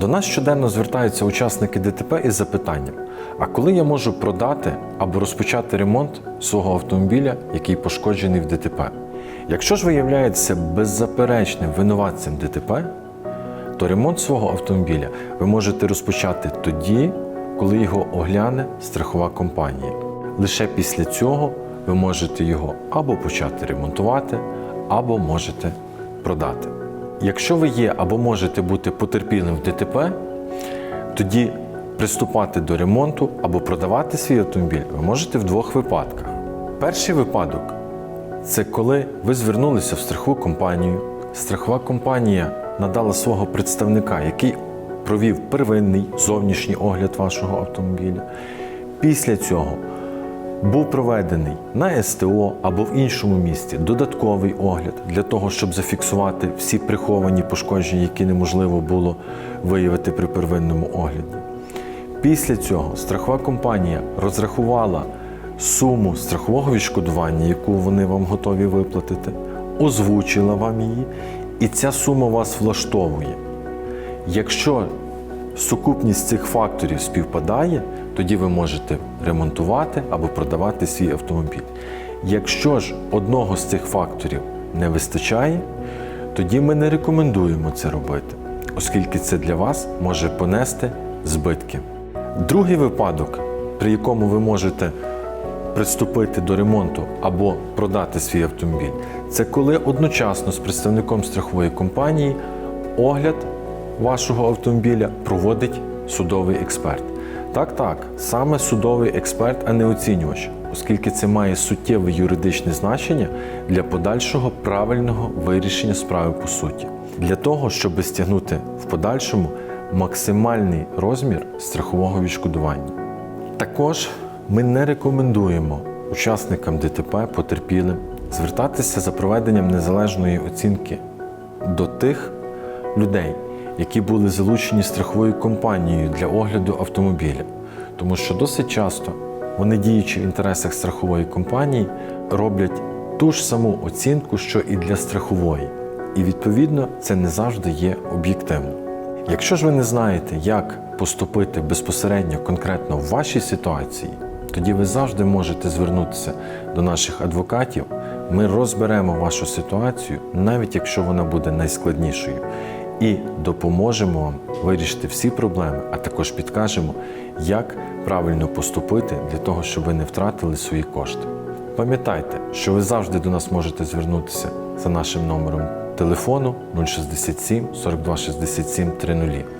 До нас щоденно звертаються учасники ДТП із запитанням: а коли я можу продати або розпочати ремонт свого автомобіля, який пошкоджений в ДТП? Якщо ж виявляється беззаперечним винуватцем ДТП, то ремонт свого автомобіля ви можете розпочати тоді, коли його огляне страхова компанія. Лише після цього ви можете його або почати ремонтувати, або можете продати. Якщо ви є або можете бути потерпілим в ДТП, тоді приступати до ремонту або продавати свій автомобіль ви можете в двох випадках. Перший випадок це коли ви звернулися в страхову компанію. Страхова компанія надала свого представника, який провів первинний зовнішній огляд вашого автомобіля. Після цього був проведений на СТО або в іншому місці додатковий огляд для того, щоб зафіксувати всі приховані пошкодження, які неможливо було виявити при первинному огляді. Після цього страхова компанія розрахувала суму страхового відшкодування, яку вони вам готові виплатити, озвучила вам її, і ця сума вас влаштовує. Якщо сукупність цих факторів співпадає, тоді ви можете ремонтувати або продавати свій автомобіль. Якщо ж одного з цих факторів не вистачає, тоді ми не рекомендуємо це робити, оскільки це для вас може понести збитки. Другий випадок, при якому ви можете приступити до ремонту або продати свій автомобіль, це коли одночасно з представником страхової компанії огляд вашого автомобіля проводить судовий експерт. Так, так, саме судовий експерт, а не оцінювач, оскільки це має суттєве юридичне значення для подальшого правильного вирішення справи по суті, для того, щоб стягнути в подальшому максимальний розмір страхового відшкодування. Також ми не рекомендуємо учасникам ДТП потерпілим звертатися за проведенням незалежної оцінки до тих людей, які були залучені страховою компанією для огляду автомобіля. Тому що досить часто вони, діючи в інтересах страхової компанії, роблять ту ж саму оцінку, що і для страхової. І відповідно це не завжди є об'єктивно. Якщо ж ви не знаєте, як поступити безпосередньо конкретно в вашій ситуації, тоді ви завжди можете звернутися до наших адвокатів. Ми розберемо вашу ситуацію, навіть якщо вона буде найскладнішою, і допоможемо вам вирішити всі проблеми, а також підкажемо, як правильно поступити для того, щоб ви не втратили свої кошти. Пам'ятайте, що ви завжди до нас можете звернутися за нашим номером телефону 067 42 67 30.